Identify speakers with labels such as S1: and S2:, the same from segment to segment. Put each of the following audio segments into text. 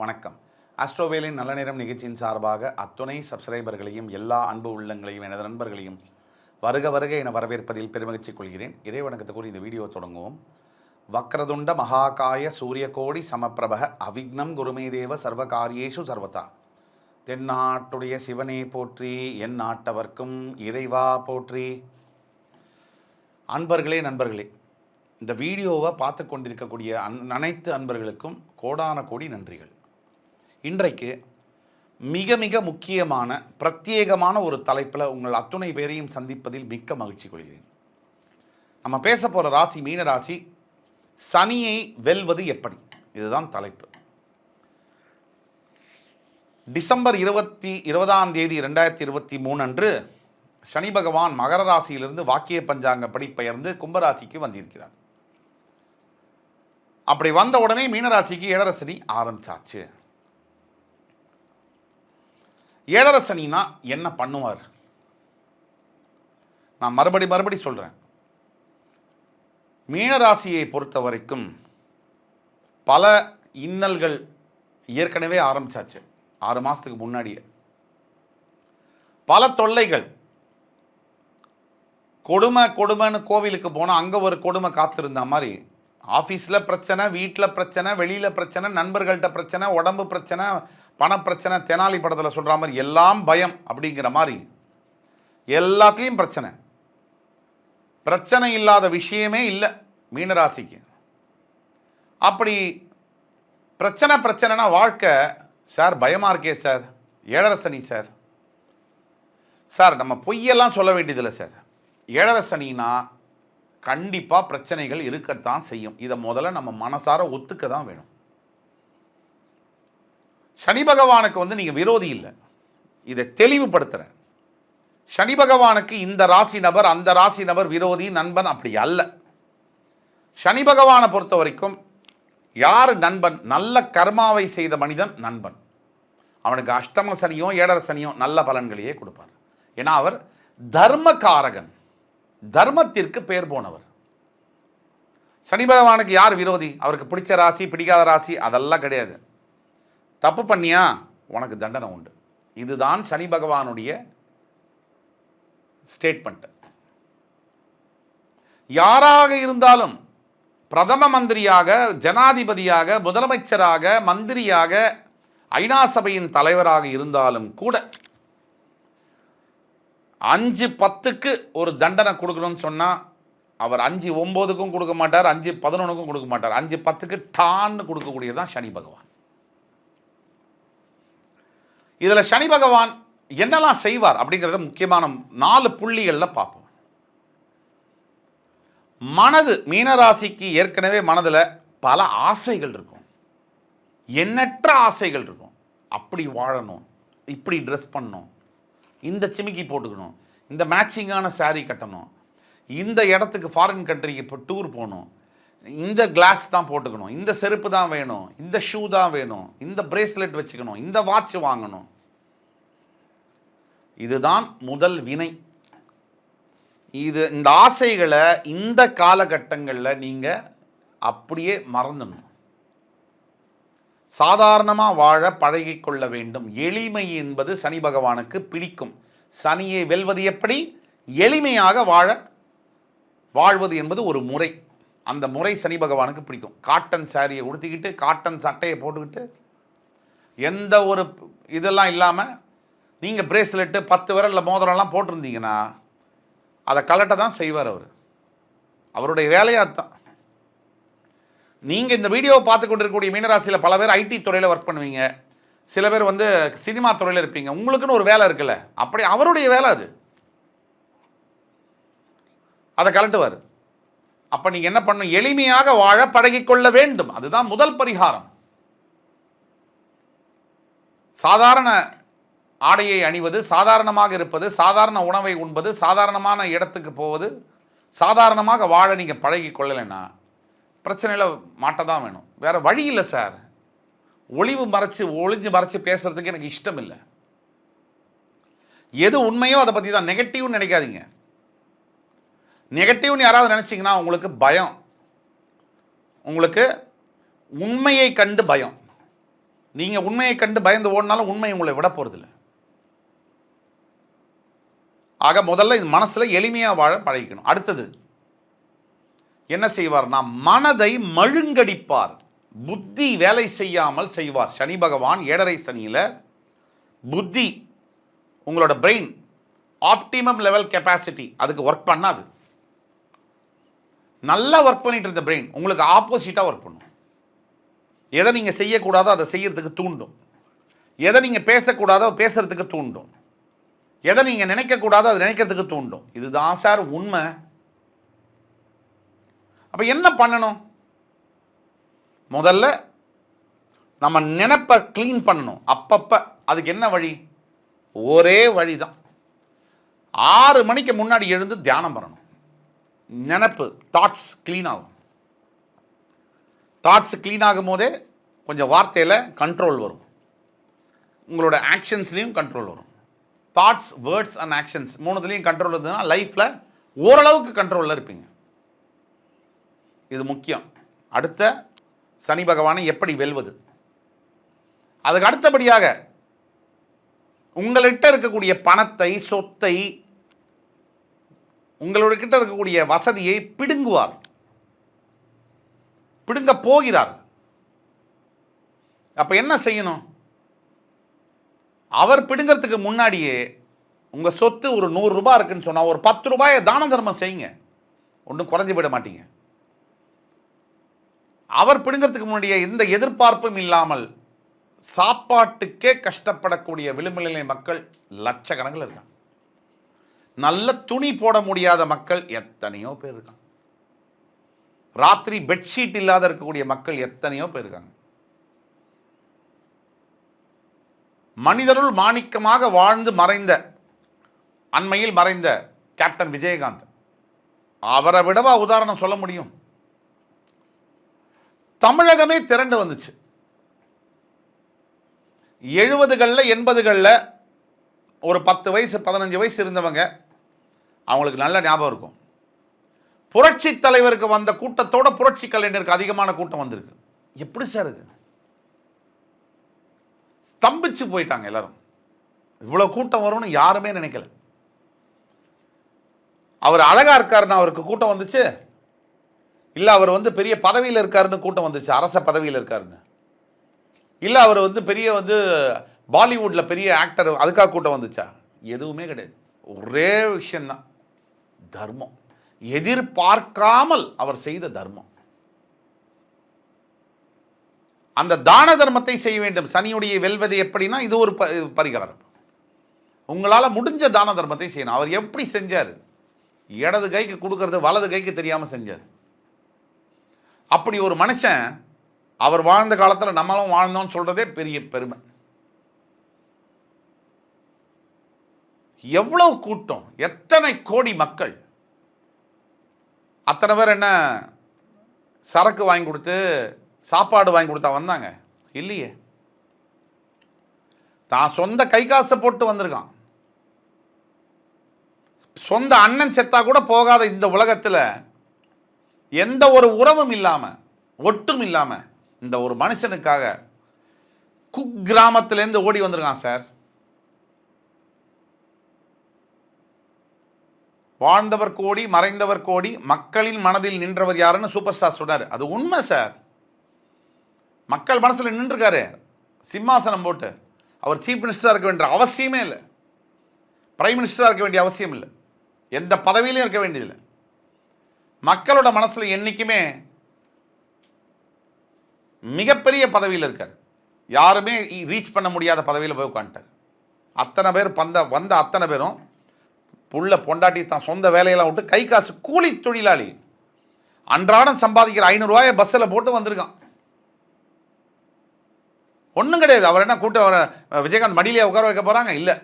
S1: வணக்கம். ஆஸ்ட்ரோவேலின் நல்ல நேரம் நிகழ்ச்சியின் சார்பாக அத்துணை சப்ஸ்கிரைபர்களையும் எல்லா அன்பு உள்ளங்களையும் எனது நண்பர்களையும் வருக வருக என வரவேற்பதில் பெருமகிழ்ச்சி கொள்கிறேன். இறைவணக்கத்தை கூறி இந்த வீடியோ தொடங்குவோம். வக்ரதுண்ட மகாகாய சூரியகோடி சமப்பிரபக அவிக்னம் குருமே தேவ சர்வகாரியேஷு சர்வதா. தென்னாட்டுடைய சிவனே போற்றி என் நாட்டவர்க்கும் இறைவா போற்றி. அன்பர்களே நண்பர்களே இந்த வீடியோவை பார்த்து கொண்டிருக்கக்கூடிய அன் அனைத்து அன்பர்களுக்கும் கோடான கோடி நன்றிகள். இன்றைக்கு மிக மிக முக்கியமான பிரத்யேகமான ஒரு தலைப்பில் உங்கள் அத்துணை பேரையும் சந்திப்பதில் மிக்க மகிழ்ச்சி கொள்கிறேன். நம்ம பேச போகிற ராசி மீன ராசி சனியை வெல்வது எப்படி? இதுதான் தலைப்பு. டிசம்பர் இருபத்தி இருபதாம் தேதி ரெண்டாயிரத்தி இருபத்தி மூணு அன்று சனி பகவான் மகர ராசியிலிருந்து வாக்கிய பஞ்சாங்கப்படி பெயர்ந்து கும்பராசிக்கு வந்திருக்கிறார். அப்படி வந்த உடனே மீனராசிக்கு ஏழரசனி ஆரம்பிச்சாச்சு. ஏழரசனினா என்ன பண்ணுவார்? நான் மறுபடி மறுபடி சொல்கிறேன் மீனராசியை பொறுத்த வரைக்கும் பல இன்னல்கள் ஏற்கனவே ஆரம்பிச்சாச்சு. ஆறு மாதத்துக்கு முன்னாடியே. பல தொல்லைகள். கொடுமை கொடுமைன்னு கோவிலுக்கு போனால் அங்கே ஒரு கொடுமை காத்திருந்த மாதிரி. ஆஃபீஸில் பிரச்சனை வீட்டில் பிரச்சனை வெளியில் பிரச்சனை நண்பர்கள்ட்ட பிரச்சனை உடம்பு பிரச்சனை பணப்பிரச்சனை தெனாலி படத்தில் சொல்கிற மாதிரி எல்லாம் பயம் அப்படிங்கிற மாதிரி. எல்லாத்துலேயும் பிரச்சனை. பிரச்சனை இல்லாத விஷயமே இல்லை மீனராசிக்கு. அப்படி பிரச்சனை பிரச்சனைனா வாழ்க்கை. சார் பயமாக இருக்கே சார். ஏழரசனி சார். சார் நம்ம பொய்யெல்லாம் சொல்ல வேண்டியதில்லை சார். ஏழரசனினா கண்டிப்பாக பிரச்சனைகள் இருக்கத்தான் செய்யும். இதை முதல்ல நம்ம மனசார ஒத்துக்க தான் வேணும். சனி பகவானுக்கு வந்து நீங்கள் விரோதி இல்லை. இதை தெளிவுபடுத்துகிறேன் சனி பகவானுக்கு இந்த ராசி நபர் அந்த ராசி நபர் விரோதி நண்பன் அப்படி அல்ல. சனி பகவானை பொறுத்த வரைக்கும் யார் நண்பன்? நல்ல கர்மாவை செய்த மனிதன் நண்பன். அவனுக்கு அஷ்டம சனியும் ஏழர சனியும் நல்ல பலன்களையே கொடுப்பார். ஏன்னா அவர் தர்மகாரகன் தர்மத்திற்கு பேர் போனவர். சனி பகவானுக்கு யார் விரோதி? அவருக்கு பிடிச்ச ராசி பிடிக்காத ராசி அதெல்லாம் கிடையாது. தப்பு பண்ணியா? உனக்கு தண்டனை உண்டு. இதுதான் சனி பகவானுடைய ஸ்டேட்மெண்ட் யாராக இருந்தாலும் பிரதம மந்திரியாக ஜனாதிபதியாக முதலமைச்சராக மந்திரியாக ஐநா சபையின் தலைவராக இருந்தாலும் கூட அஞ்சு பத்துக்கு ஒரு தண்டனை கொடுக்கணும்னு சொன்னால் அவர் அஞ்சு ஒம்போதுக்கும் கொடுக்க மாட்டார் அஞ்சு பதினொன்றுக்கும் கொடுக்க மாட்டார். அஞ்சு பத்துக்கு டான்னு கொடுக்கக்கூடியதான் சனி பகவான். இதில் சனி பகவான் என்னெல்லாம் செய்வார் அப்படிங்கிறத முக்கியமான நாலு புள்ளிகளில் பார்ப்போம். மனது மீனராசிக்கு ஏற்கனவே மனதில் பல ஆசைகள் இருக்கும். எண்ணற்ற ஆசைகள் இருக்கும். அப்படி வாழணும் இப்படி ட்ரெஸ் பண்ணணும் இந்த சிமிக்கி போட்டுக்கணும் இந்த மேட்சிங்கான saree கட்டணும் இந்த இடத்துக்கு ஃபாரின் கண்ட்ரிக்கு இப்போ டூர் போகணும் இந்த கிளாஸ் தான் போட்டுக்கணும். இந்த செருப்பு தான் வேணும். இந்த ஷூ தான் வேணும். இந்த பிரேஸ்லெட் வச்சுக்கணும். இந்த வாட்ச் வாங்கணும். இதுதான் முதல் வினை. இது இந்த ஆசைகளை இந்த காலகட்டங்களில் நீங்கள் அப்படியே மறந்துடணும். சாதாரணமாக வாழ பழகிக்கொள்ள வேண்டும். எளிமை என்பது சனி பகவானுக்கு பிடிக்கும். சனியை வெல்வது எப்படி? எளிமையாக வாழ வாழ்வது என்பது ஒரு முறை. அந்த முறை சனி பகவானுக்கு பிடிக்கும். காட்டன் சாரியை உடுத்திக்கிட்டு காட்டன் சட்டையை போட்டுக்கிட்டு எந்த ஒரு இதெல்லாம் இல்லாமல் நீங்கள் பிரேஸ்லெட்டு பத்து விரலில் மோதிரம்லாம் போட்டிருந்தீங்கன்னா அதை கலட்ட தான் செய்வார் அவர். அவருடைய வேலையாக அதுதான். நீங்கள் இந்த வீடியோவை பார்த்து கொண்டிருக்கக்கூடிய மீனராசியில் பல பேர் ஐடி துறையில் ஒர்க் பண்ணுவீங்க. சில பேர் வந்து சினிமா துறையில் இருப்பீங்க. உங்களுக்குன்னு ஒரு வேலை இருக்குல்ல. அப்படி அவருடைய வேலை அது. அதை கலட்டுவார். அப்போ நீங்கள் என்ன பண்ணணும்? எளிமையாக வாழ பழகிக்கொள்ள வேண்டும். அதுதான் முதல் பரிகாரம். சாதாரண ஆடையை அணிவது சாதாரணமாக இருப்பது சாதாரண உணவை உண்பது சாதாரணமான இடத்துக்கு போவது சாதாரணமாக வாழ நீங்கள் பழகி கொள்ளலைன்னா பிரச்சனையில் மாட்ட தான் வேணும். வேற வழி இல்லை சார். ஒளிவு மறைச்சு ஒளிஞ்சு மறைச்சு பேசுறதுக்கு எனக்கு இஷ்டம் இல்லை எது உண்மையோ அதை பற்றி தான் நெகட்டிவ்னு நினைக்காதீங்க. நெகட்டிவ்னு யாராவது நினச்சிங்கன்னா உங்களுக்கு பயம். உங்களுக்கு உண்மையை கண்டு பயம். நீங்கள் உண்மையை கண்டு பயந்து ஓடினாலும் உண்மை உங்களை விட போறதில்ல. ஆக முதல்ல இது மனசில் எளிமையாக வாழ பழகிக்கணும். அடுத்தது என்ன செய்வார்னா மனதை மழுங்கடிப்பார். புத்தி வேலை செய்யாமல் செய்வார். சனி பகவான் ஏழரை சனியில் புத்தி உங்களோட பிரெயின் ஆப்டிமம் லெவல் கெப்பாசிட்டி அதுக்கு ஒர்க் பண்ணாது. நல்லா ஒர்க் பண்ணிட்டு இருந்த பிரெயின் உங்களுக்கு ஆப்போசிட்டாக ஒர்க் பண்ணும். எதை நீங்கள் செய்யக்கூடாதோ அதை செய்யறதுக்கு தூண்டும். எதை நீங்கள் பேசக்கூடாதோ பேசுறதுக்கு தூண்டும். எதை நீங்கள் நினைக்கக்கூடாதோ அதை நினைக்கிறதுக்கு தூண்டும். இதுதான் சார் உண்மை. அப்போ என்ன பண்ணணும்? முதல்ல நம்ம நினைப்பை க்ளீன் பண்ணணும். அப்பப்போ அதுக்கு என்ன வழி? ஒரே வழி தான் ஆறு மணிக்கு முன்னாடி எழுந்து தியானம் பண்ணணும். நினப்பு தாட்ஸ் க்ளீன் ஆகும். தாட்ஸ் க்ளீன் ஆகும் போதே கொஞ்சம் வார்த்தையில் கண்ட்ரோல் வரும். உங்களோட ஆக்ஷன்ஸ்லேயும் கண்ட்ரோல் வரும். தாட்ஸ் வேர்ட்ஸ் அண்ட் ஆக்ஷன்ஸ் மூணுத்துலேயும் கண்ட்ரோல் இருந்ததுன்னா லைஃப்பில் ஓரளவுக்கு கண்ட்ரோலில் இருப்பீங்க. இது முக்கியம். அடுத்த சனி பகவானை எப்படி வெல்வது? அதுக்கு அடுத்தபடியாக உங்கள்கிட்ட இருக்கக்கூடிய பணத்தை சொத்தை உங்களோட கிட்ட இருக்கக்கூடிய வசதியை பிடுங்குவார். பிடுங்க போகிறார். அப்ப என்ன செய்யணும்? அவர் பிடுங்கிறதுக்கு முன்னாடியே உங்க சொத்து ஒரு நூறு ரூபாய் இருக்குன்னு சொன்னா ஒரு பத்து ரூபாயை தான தர்மம் செய்யுங்க. ஒன்றும் குறைஞ்சு போயிட மாட்டீங்க. அவர் பிடுங்கிறதுக்கு முன்னாடியே எந்த எதிர்பார்ப்பும் இல்லாமல் சாப்பாட்டுக்கே கஷ்டப்படக்கூடிய விளிம்புநிலை மக்கள் லட்சக்கணக்கில் இருக்காங்க. நல்ல துணி போட முடியாத மக்கள் எத்தனையோ பேர் இருக்காங்க. ராத்திரி பெட்ஷீட் இல்லாத இருக்கக்கூடிய மக்கள் எத்தனையோ பேர் இருக்காங்க. மனிதருள் மாணிக்கமாக வாழ்ந்து மறைந்த அண்மையில் மறைந்த கேப்டன் விஜயகாந்த். அவரை விடவா உதாரணம் சொல்ல முடியும்? தமிழகமே திரண்டு வந்துச்சு. எழுபதுகளில் எண்பதுகளில் ஒரு பத்து வயசு பதினஞ்சு வயசு இருந்தவங்க அவங்களுக்கு நல்ல ஞாபகம் இருக்கும். புரட்சி தலைவருக்கு வந்த கூட்டத்தோட புரட்சி கலைஞருக்கு அதிகமான கூட்டம் வந்திருக்கு. எப்படி சார் இது? ஸ்தம்பிச்சு போயிட்டாங்க எல்லாரும். இவ்வளோ கூட்டம் வரும்னு யாருமே நினைக்கல. அவர் அழகா இருக்காருன்னு அவருக்கு கூட்டம் வந்துச்சு. இல்லை அவர் வந்து பெரிய பதவியில் இருக்காருன்னு கூட்டம் வந்துச்சு. அரச பதவியில் இருக்காருன்னு. இல்லை அவர் வந்து பெரிய வந்து பாலிவுட்டில் பெரிய ஆக்டர் அதுக்காக கூட்டம் வந்துச்சா? எதுவுமே கிடையாது. ஒரே விஷயந்தான் தர்மம். எதிர்பார்க்காமல் அவர் செய்த தர்மம். அந்த தான தர்மத்தை செய்ய வேண்டும். சனியுடைய வெல்வது எப்படின்னா இது ஒரு ப- பரிகாரம். உங்களால் முடிஞ்ச தான தர்மத்தை செய்யணும். அவர் எப்படி செஞ்சார்? இடது கைக்கு கொடுக்கறது வலது கைக்கு தெரியாமல் செஞ்சார். அப்படி ஒரு மனுஷன் அவர் வாழ்ந்த காலத்தில் நம்மளும் வாழ்ந்தோம்னு சொல்கிறதே பெரிய பெருமை. எவ்வளவு கூட்டம்? எத்தனை கோடி மக்கள்? அத்தனை பேர் என்ன சரக்கு வாங்கி கொடுத்து சாப்பாடு வாங்கி கொடுத்தா வந்தாங்க? இல்லையே. தான் சொந்த கை காசை போட்டு வந்திருக்கான். சொந்த அண்ணன் செத்தா கூட போகாத இந்த உலகத்தில் எந்த ஒரு உறவும் இல்லாமல் ஒட்டும் இல்லாமல் இந்த ஒரு மனுஷனுக்காக குக்கிராமத்திலேருந்து ஓடி வந்திருக்கான் சார். வாழ்ந்தவர் கோடி மறைந்தவர் கோடி மக்களின் மனதில் நின்றவர் யாருன்னு சூப்பர் ஸ்டார் சொன்னார் அது உண்மை சார் மக்கள் மனசில் நின்றுருக்காரு. சிம்மாசனம் போட்டு. அவர் சீஃப் மினிஸ்டராக இருக்க வேண்டிய அவசியமே இல்லை. பிரைம் மினிஸ்டராக இருக்க வேண்டிய அவசியம் இல்லை. எந்த பதவியிலையும் இருக்க வேண்டியதில்லை. மக்களோட மனசில் என்றைக்குமே மிகப்பெரிய பதவியில் இருக்கார். யாருமே ரீச் பண்ண முடியாத பதவியில் போய் உட்காந்துட்டார் அத்தனை பேர் பந்த வந்த அத்தனை பேரும் புள்ள பொண்டாட்டி தான் சொந்த வேலையெல்லாம் விட்டு கை காசு கூலி தொழிலாளி. அன்றாடம் சம்பாதிக்கிற ஐநூறுரூவாயை பஸ்ஸில் போட்டு வந்திருக்கான். ஒன்றும் கிடையாது. அவர் என்ன கூட்டம் அவரை விஜயகாந்த் மடியிலே உட்கார வைக்க போகிறாங்க இல்லை.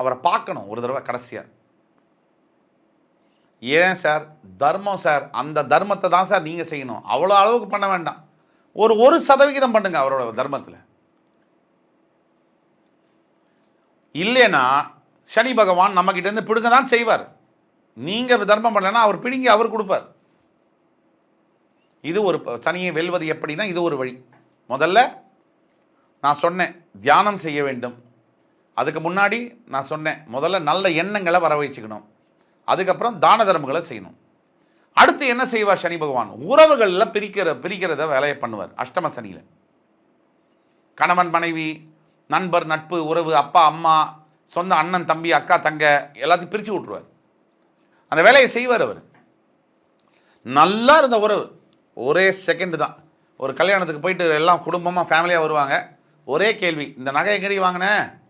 S1: அவரை பார்க்கணும் ஒரு தடவை கடைசியாக ஏன் சார்? தர்மம் சார். அந்த தர்மத்தை தான் சார் நீங்கள் செய்யணும். அவ்வளோ அளவுக்கு பண்ண வேண்டாம். ஒரு ஒரு சதவிகிதம் பண்ணுங்க அவரோட தர்மத்தில். இல்லைன்னா சனி பகவான் நம்ம கிட்ட இருந்து பிடுங்க தான் செய்வார். நீங்க தர்மம் பண்ணலன்னா அவர் பிடுங்கி அவர் கொடுப்பார். இது ஒரு ப- சனியை வெல்வது எப்படின்னா இது ஒரு வழி. முதல்ல நான் சொன்னேன் தியானம் செய்ய வேண்டும். அதுக்கு முன்னாடி நான் சொன்னேன் முதல்ல நல்ல எண்ணங்களை வர வச்சுக்கணும் அதுக்கப்புறம் தான தர்மங்களை செய்யணும். அடுத்து என்ன செய்வார் சனி பகவான்? உறவுகளில் பிரிக்கிற பிரிக்கிறத வேலையை பண்ணுவார் அஷ்டம சனியில். கணவன் மனைவி நண்பர் நட்பு உறவு அப்பா அம்மா சொந்த அண்ணன் தம்பி அக்கா தங்க எல்லாத்தையும் பிரித்து விட்ருவார் அந்த வேலையை செய்வார் அவர். நல்லா இருந்த உறவு. ஒரே செகண்டு தான். ஒரு கல்யாணத்துக்கு போயிட்டு எல்லாம் குடும்பமாக ஃபேமிலியாக வருவாங்க. ஒரே கேள்வி இந்த நகை எங்கடி வாங்கினேன்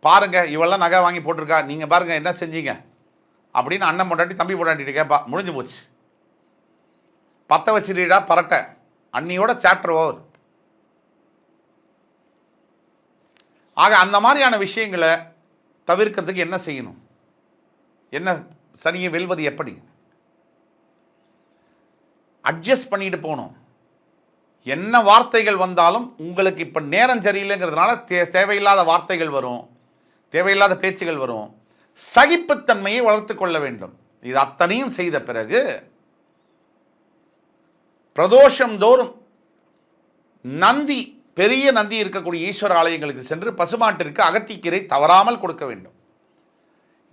S1: பாருங்க இவெல்லாம் நகை வாங்கி போட்டிருக்கா. நீங்கள் பாருங்க என்ன செஞ்சீங்க? அப்படின்னு அண்ணன் பொண்டாட்டி தம்பி பொண்டாட்டிட்டு கேட்பா முடிஞ்சு போச்சு. பற்ற வச்சிருடா பரட்டை. அன்னியோட சாப்டர் ஓவர் ஆக அந்த மாதிரியான விஷயங்களை தவிர்க்கிறதுக்கு என்ன செய்யணும்? என்ன சனியை வெல்வது எப்படி? அட்ஜஸ்ட் பண்ணிட்டு போகணும். என்ன வார்த்தைகள் வந்தாலும் உங்களுக்கு இப்போ நேரம் சரியில்லைங்கிறதுனால தே தேவையில்லாத வார்த்தைகள் வரும். தேவையில்லாத பேச்சுகள் வரும். சகிப்புத்தன்மையை வளர்த்து கொள்ள வேண்டும். இது அத்தனையும் செய்த பிறகு பிரதோஷம் தோறும் நந்தி பெரிய நந்தி இருக்கக்கூடிய ஈஸ்வர ஆலயங்களுக்கு சென்று பசுமாட்டிற்கு அகத்திக்கீரை தவறாமல் கொடுக்க வேண்டும்.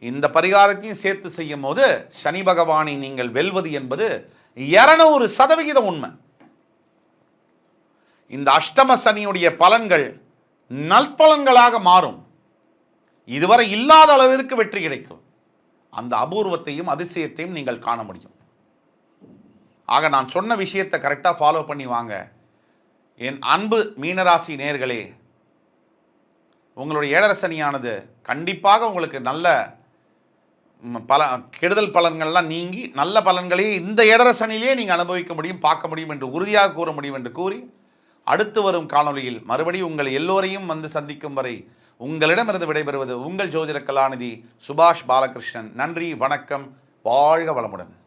S1: இந்த பரிகாரத்தையும் சேர்த்து செய்யும் போது சனி பகவானை நீங்கள் வெல்வது என்பது இரநூறு சதவிகிதம் உண்மை. இந்த அஷ்டம சனியுடைய பலன்கள் நற்பலன்களாக மாறும். இதுவரை இல்லாத அளவிற்கு வெற்றி கிடைக்கும். அந்த அபூர்வத்தையும் அதிசயத்தையும் நீங்கள் காண முடியும். ஆக நான் சொன்ன விஷயத்தை கரெக்டாக ஃபாலோ பண்ணி வாங்க. என் அன்பு மீனராசி நேர்களே உங்களுடைய ஏழரசனியானது கண்டிப்பாக உங்களுக்கு நல்ல பல கெடுதல் பலன்கள்லாம் நீங்கி நல்ல பலன்களையே இந்த ஏழரை நீங்கள் அனுபவிக்க முடியும் பார்க்க முடியும் என்று உறுதியாக கூற முடியும் என்று கூறி அடுத்து வரும் காணொலியில் மறுபடியும் உங்கள் எல்லோரையும் வந்து சந்திக்கும் வரை உங்களிடமிருந்து விடைபெறுவது உங்கள் ஜோதிட கலாநிதி சுபாஷ் பாலகிருஷ்ணன். நன்றி வணக்கம் வாழ்க வளமுடன்.